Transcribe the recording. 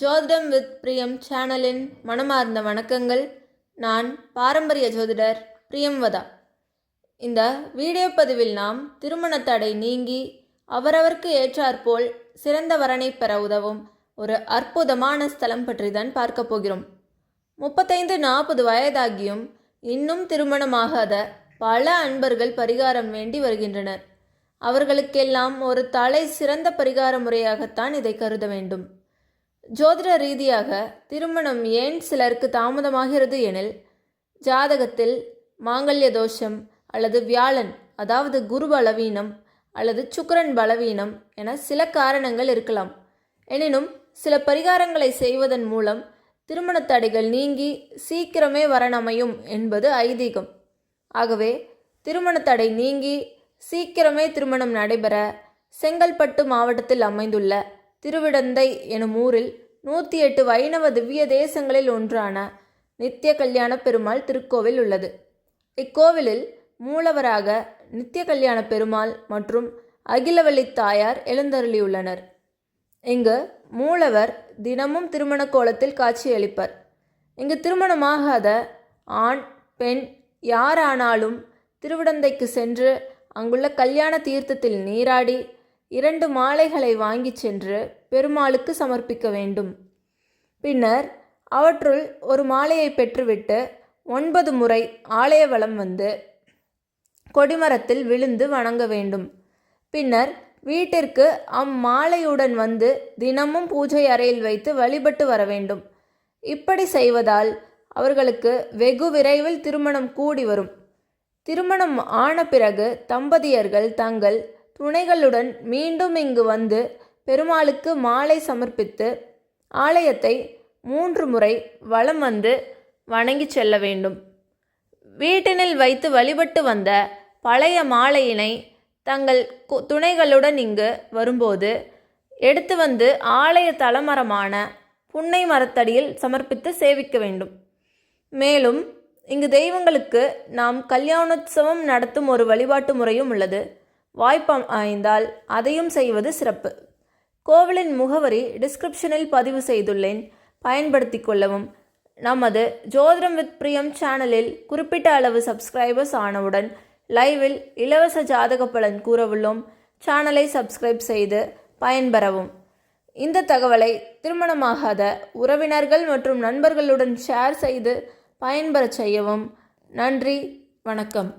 ஜோதிடம் வித் பிரியம் சேனலின் மனமார்ந்த வணக்கங்கள். நான் பாரம்பரிய ஜோதிடர் பிரியம்வதா. இந்த வீடியோ பதிவில் நாம் திருமண தடை நீங்கி அவரவருக்கு ஏற்றாற்போல் சிறந்த வரனை பெற உதவும் ஒரு அற்புதமான ஸ்தலம் பற்றி தான் பார்க்க போகிறோம். முப்பத்தைந்து நாற்பது வயதாகியும் இன்னும் திருமணமாகாத பல அன்பர்கள் பரிகாரம் வேண்டி வருகின்றனர். அவர்களுக்கெல்லாம் ஒரு தலை சிறந்த பரிகார முறையாகத்தான் இதை கருத வேண்டும். ஜோதிட ரீதியாக திருமணம் ஏன் சிலருக்கு தாமதமாகிறது எனில் ஜாதகத்தில் மாங்கல்ய தோஷம் அல்லது வியாழன் அதாவது குரு பலவீனம் அல்லது சுக்கிரன் பலவீனம் என சில காரணங்கள் இருக்கலாம். எனினும் சில பரிகாரங்களை செய்வதன் மூலம் திருமண தடைகள் நீங்கி சீக்கிரமே வரணமையும் என்பது ஐதீகம். ஆகவே திருமண தடை நீங்கி சீக்கிரமே திருமணம் நடைபெற செங்கல்பட்டு மாவட்டத்தில் அமைந்துள்ள திருவிடந்தை எனும் ஊரில் நூற்றி எட்டு வைணவ திவ்ய தேசங்களில் ஒன்றான நித்திய கல்யாண பெருமாள் திருக்கோவில் உள்ளது. இக்கோவிலில் மூலவராக நித்திய கல்யாண பெருமாள் மற்றும் அகிலவள்ளி தாயார் எழுந்தருளியுள்ளனர். இங்கு மூலவர் தினமும் திருமண கோலத்தில் காட்சியளிப்பர். இங்கு திருமணமாகாத ஆண் பெண் யாரானாலும் திருவிடந்தைக்கு சென்று அங்குள்ள கல்யாண தீர்த்தத்தில் நீராடி இரண்டு மாலைகளை வாங்கிச் சென்று பெருமாளுக்கு சமர்ப்பிக்க வேண்டும். பின்னர் அவற்றுள் ஒரு மாலையை பெற்றுவிட்டு ஒன்பது முறை ஆலயவளம் வந்து கொடிமரத்தில் விழுந்து வணங்க வேண்டும். பின்னர் வீட்டிற்கு அம்மாலையுடன் வந்து தினமும் பூஜை அறையில் வைத்து வழிபட்டு வர வேண்டும். இப்படி செய்வதால் அவர்களுக்கு வெகு விரைவில் திருமணம் கூடி வரும். திருமணம் ஆன பிறகு தம்பதியர்கள் தங்கள் துணைகளுடன் மீண்டும் இங்கு வந்து பெருமாளுக்கு மாலை சமர்ப்பித்து ஆலயத்தை மூன்று முறை வலம் வந்து வணங்கி செல்ல வேண்டும். வீட்டினில் வைத்து வழிபட்டு வந்த பழைய மாலையினை தங்கள் கு- துணைகளுடன் இங்கு வரும்போது எடுத்து வந்து ஆலய தலமரமான புன்னை மரத்தடியில் சமர்ப்பித்து சேவிக்க வேண்டும். மேலும் இங்கு தெய்வங்களுக்கு நாம் கல்யாணோத்சவம் நடத்தும் ஒரு வழிபாட்டு முறையும் உள்ளது. வாய்ப்பம் அமைந்தால் அதையும் செய்வது சிறப்பு. கோவிலின் முகவரி டிஸ்கிரிப்ஷனில் பதிவு செய்துள்ளேன். பயன்படுத்தி கொள்ளவும். நமது ஜோதிடம் வித் பிரியம் சேனலில் குறிப்பிட்ட அளவு சப்ஸ்கிரைபர்ஸ் ஆனவுடன் லைவில் இலவச ஜாதக பலன் கூறவுள்ளோம். சேனலை சப்ஸ்கிரைப் செய்து பயன்பெறவும். இந்த தகவலை திருமணமாகாத உறவினர்கள் மற்றும் நண்பர்களுடன் ஷேர் செய்து பயன்பெறச் செய்யவும். நன்றி வணக்கம்.